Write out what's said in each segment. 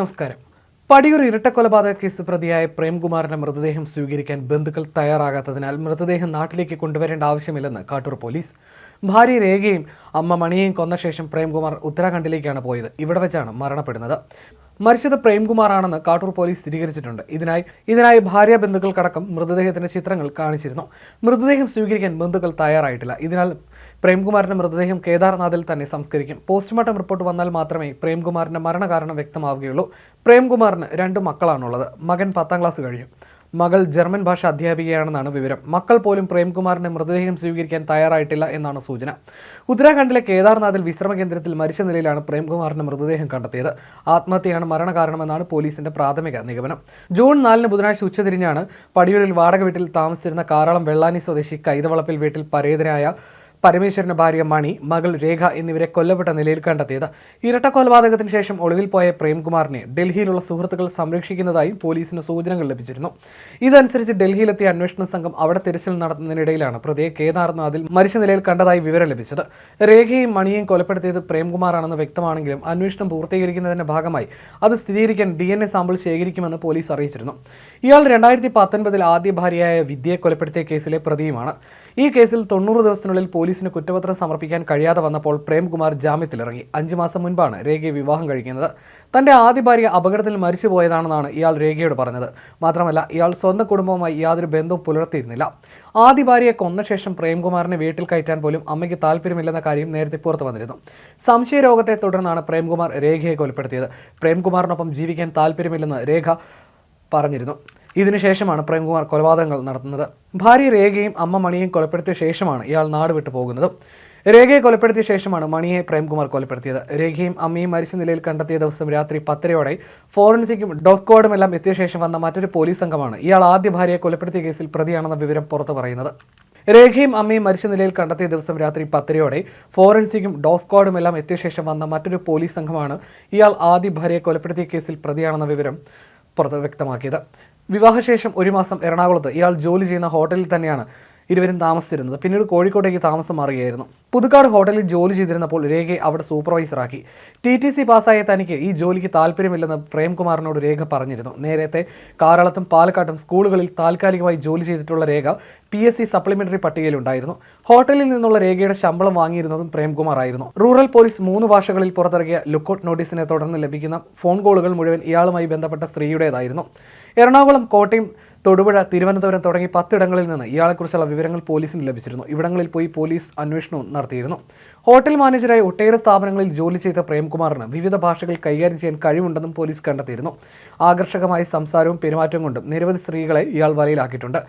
നമസ്കാരം. പടിയൂർ ഇരട്ടക്കൊലപാതക കേസ് പ്രതിയായ പ്രേംകുമാറിന്റെ മൃതദേഹം സ്വീകരിക്കാൻ ബന്ധുക്കൾ തയ്യാറാകാത്തതിനാൽ മൃതദേഹം നാട്ടിലേക്ക് കൊണ്ടുവരേണ്ട ആവശ്യമില്ലെന്ന് കാട്ടൂർ പോലീസ്. ഭാര്യ രേഖയും അമ്മ മണിയെയും കൊന്ന ശേഷം പ്രേംകുമാർ ഉത്തരാഖണ്ഡിലേക്കാണ് പോയത്. ഇവിടെ വെച്ചാണ് മരണപ്പെടുന്നത്. മരിച്ചത് പ്രേംകുമാറാണെന്ന് കാട്ടൂർ പോലീസ് സ്ഥിരീകരിച്ചിട്ടുണ്ട്. ഇതിനായി ഇതിനായി ഭാര്യ ബന്ധുക്കൾക്കടക്കം മൃതദേഹത്തിന്റെ ചിത്രങ്ങൾ കാണിച്ചിരുന്നു. മൃതദേഹം സ്വീകരിക്കാൻ ബന്ധുക്കൾ തയ്യാറായിട്ടില്ല. ഇതിനാൽ പ്രേംകുമാറിന്റെ മൃതദേഹം കേദാർനാഥിൽ തന്നെ സംസ്കരിക്കും. പോസ്റ്റ്മോർട്ടം റിപ്പോർട്ട് വന്നാൽ മാത്രമേ പ്രേംകുമാറിന്റെ മരണകാരണം വ്യക്തമാവുകയുള്ളൂ. പ്രേംകുമാറിന് രണ്ട് മക്കളാണുള്ളത്. മകൻ പത്താം ക്ലാസ് കഴിഞ്ഞു. മകൾ ജർമ്മൻ ഭാഷ അധ്യാപികയാണെന്നാണ് വിവരം. മക്കൾ പോലും പ്രേംകുമാറിന്റെ മൃതദേഹം സ്വീകരിക്കാൻ തയ്യാറായിട്ടില്ല എന്നാണ് സൂചന. ഉത്തരാഖണ്ഡിലെ കേദാർനാഥിൽ വിശ്രമ കേന്ദ്രത്തിൽ മരിച്ച നിലയിലാണ് പ്രേംകുമാറിന്റെ മൃതദേഹം കണ്ടെത്തിയത്. ആത്മഹത്യയാണ് മരണകാരണമെന്നാണ് പോലീസിന്റെ പ്രാഥമിക നിഗമനം. ജൂൺ നാലിന് ബുധനാഴ്ച ഉച്ചതിരിഞ്ഞാണ് പടിയൂരിൽ വാടക വീട്ടിൽ താമസിച്ചിരുന്ന കാറാളം വെള്ളാനി സ്വദേശി കൈതവളപ്പിൽ വീട്ടിൽ പരേതനായ പരമേശ്വരന്റെ ഭാര്യ മണി മകൾ രേഖ എന്നിവരെ കൊല്ലപ്പെട്ട നിലയിൽ കണ്ടെത്തിയത്. ഇരട്ട കൊലപാതകത്തിന് ശേഷം ഒളിവിൽ പോയ പ്രേംകുമാറിനെ ഡൽഹിയിലുള്ള സുഹൃത്തുക്കൾ സംരക്ഷിക്കുന്നതായും പോലീസിന് സൂചനകൾ ലഭിച്ചിരുന്നു. ഇതനുസരിച്ച് ഡൽഹിയിലെത്തിയ അന്വേഷണ സംഘം അവിടെ തിരച്ചിൽ നടത്തുന്നതിനിടയിലാണ് പ്രതിയെ കേദാർനാഥിൽ മരിച്ച നിലയിൽ കണ്ടതായി വിവരം ലഭിച്ചത്. രേഖയും മണിയെയും കൊലപ്പെടുത്തിയത് പ്രേംകുമാറാണെന്ന് വ്യക്തമാണെങ്കിലും അന്വേഷണം പൂർത്തീകരിക്കുന്നതിന്റെ ഭാഗമായി അത് സ്ഥിരീകരിക്കാൻ ഡി എൻ എ സാമ്പിൾ ശേഖരിക്കുമെന്ന് പോലീസ് അറിയിച്ചിരുന്നു. ഇയാൾ രണ്ടായിരത്തി പത്തൊൻപതിൽ ആദ്യ ഭാര്യയായ വിദ്യയെ കൊലപ്പെടുത്തിയ കേസിലെ പ്രതിയുമാണ്. ഈ കേസിൽ തൊണ്ണൂറ് ദിവസത്തിനുള്ളിൽ പോലീസിന് കുറ്റപത്രം സമർപ്പിക്കാൻ കഴിയാതെ വന്നപ്പോൾ പ്രേംകുമാർ ജാമ്യത്തിലിറങ്ങി. അഞ്ചു മാസം മുൻപാണ് രേഖയെ വിവാഹം കഴിക്കുന്നത്. തന്റെ ആദ്യ ഭാര്യ അപകടത്തിൽ മരിച്ചുപോയതാണെന്നാണ് ഇയാൾ രേഖയോട് പറഞ്ഞത്. മാത്രമല്ല ഇയാൾ സ്വന്തം കുടുംബവുമായി യാതൊരു ബന്ധവും പുലർത്തിയിരുന്നില്ല. ആദ്യ ഭാര്യയെ കൊന്ന ശേഷം പ്രേംകുമാറിനെ വീട്ടിൽ കയറ്റാൻ പോലും അമ്മയ്ക്ക് താല്പര്യമില്ലെന്ന കാര്യം നേരത്തെ പുറത്തു വന്നിരുന്നു. സംശയരോഗത്തെ തുടർന്നാണ് പ്രേംകുമാർ രേഖയെ കൊലപ്പെടുത്തിയത്. പ്രേംകുമാറിനൊപ്പം ജീവിക്കാൻ താല്പര്യമില്ലെന്ന് രേഖ പറഞ്ഞിരുന്നു. ഇതിനുശേഷമാണ് പ്രേംകുമാർ കൊലപാതകങ്ങൾ നടത്തുന്നത്. ഭാര്യ രേഖയും അമ്മ മണിയും കൊലപ്പെടുത്തിയ ശേഷമാണ് ഇയാൾ നാട് വിട്ടു പോകുന്നത്. രേഖയെ കൊലപ്പെടുത്തിയ ശേഷമാണ് മണിയെ പ്രേംകുമാർ കൊലപ്പെടുത്തിയത്. രേഖയും അമ്മയും മരിച്ച നിലയിൽ കണ്ടെത്തിയ ദിവസം രാത്രി പത്തരയോടെ ഫോറൻസിക്കും ഡോഗ് സ്ക്വാഡും എല്ലാം എത്തിയ ശേഷം വന്ന മറ്റൊരു പോലീസ് സംഘമാണ് ഇയാൾ ആദ്യ ഭാര്യയെ കൊലപ്പെടുത്തിയ കേസിൽ പ്രതിയാണെന്ന വിവരം പുറത്തു പറയുന്നത്. രേഖയും അമ്മയും മരിച്ച നിലയിൽ കണ്ടെത്തിയ ദിവസം രാത്രി പത്തരയോടെ ഫോറൻസിക്കും ഡോഗ് സ്ക്വാഡും എല്ലാം എത്തിയ ശേഷം വന്ന മറ്റൊരു പോലീസ് സംഘമാണ് ഇയാൾ ആദ്യ ഭാര്യയെ കൊലപ്പെടുത്തിയ കേസിൽ പ്രതിയാണെന്ന വിവരം പുറത്ത് വ്യക്തമാക്കിയത്. വിവാഹശേഷം ഒരു മാസം എറണാകുളത്ത് ഇയാൾ ജോലി ചെയ്യുന്ന ഹോട്ടലിൽ തന്നെയാണ് ഇരുവരും താമസിച്ചിരുന്നത്. പിന്നീട് കോഴിക്കോട്ടേക്ക് താമസം മാറുകയായിരുന്നു. പുതുക്കാട് ഹോട്ടലിൽ ജോലി ചെയ്തിരുന്നപ്പോൾ രേഖയെ അവിടെ സൂപ്പർവൈസറാക്കി ടി ടി സി പാസ്സായ തനിക്ക് ഈ ജോലിക്ക് താല്പര്യമില്ലെന്ന് പ്രേംകുമാറിനോട് രേഖ പറഞ്ഞിരുന്നു. നേരത്തെ കാറളത്തും പാലക്കാട്ടും സ്കൂളുകളിൽ താൽക്കാലികമായി ജോലി ചെയ്തിട്ടുള്ള Rekha P S C supplementary പട്ടികയിലുണ്ടായിരുന്നു ഹോട്ടലിൽ നിന്നുള്ള രേഖയുടെ ശമ്പളം വാങ്ങിയിരുന്നതും പ്രേംകുമാർ ആയിരുന്നു. റൂറൽ പോലീസ് മൂന്ന് ഭാഷകളിൽ പുറത്തിറക്കിയ ലുക്കൌട്ട് നോട്ടീസിനെ തുടർന്ന് ലഭിക്കുന്ന ഫോൺ കോളുകൾ മുഴുവൻ ഇയാളുമായി ബന്ധപ്പെട്ട സ്ത്രീയുടേതായിരുന്നു. എറണാകുളം കോട്ടയം തൊടുപുഴ തിരുവനന്തപുരം തുടങ്ങി പത്തിടങ്ങളിൽ നിന്ന് ഇയാളെക്കുറിച്ചുള്ള വിവരങ്ങൾ പോലീസിന് ലഭിച്ചിരുന്നു. ഇവിടങ്ങളിൽ പോയി പോലീസ് അന്വേഷണവും നടത്തിയിരുന്നു. ഹോട്ടൽ മാനേജറായി ഒട്ടേറെ സ്ഥാപനങ്ങളിൽ ജോലി ചെയ്ത പ്രേംകുമാറിന് വിവിധ ഭാഷകൾ കൈകാര്യം ചെയ്യാൻ കഴിവുണ്ടെന്നും പോലീസ് കണ്ടെത്തിയിരുന്നു. ആകർഷകമായ സംസാരവും പെരുമാറ്റവും കൊണ്ടും നിരവധി സ്ത്രീകളെ ഇയാൾ വലയിലാക്കിയിട്ടുണ്ട്.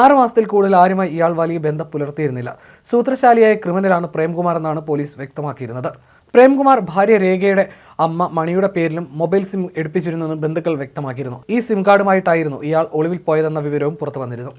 ആറ് മാസത്തിൽ കൂടുതൽ ആരുമായി ഇയാൾ വലിയ ബന്ധം പുലർത്തിയിരുന്നില്ല. സൂത്രശാലിയായ ക്രിമിനലാണ് പ്രേംകുമാർ എന്നാണ് പോലീസ് വ്യക്തമാക്കിയിരുന്നത്. പ്രേംകുമാർ ഭാര്യ രേഖയുടെ അമ്മ മണിയുടെ പേരിലും മൊബൈൽ സിം എടുപ്പിച്ചിരുന്നെന്ന് ബന്ധുക്കൾ വ്യക്തമാക്കിയിരുന്നു. ഈ സിം കാർഡുമായിട്ടായിരുന്നു ഇയാൾ ഒളിവിൽ പോയതെന്ന വിവരവും പുറത്തു വന്നിരുന്നു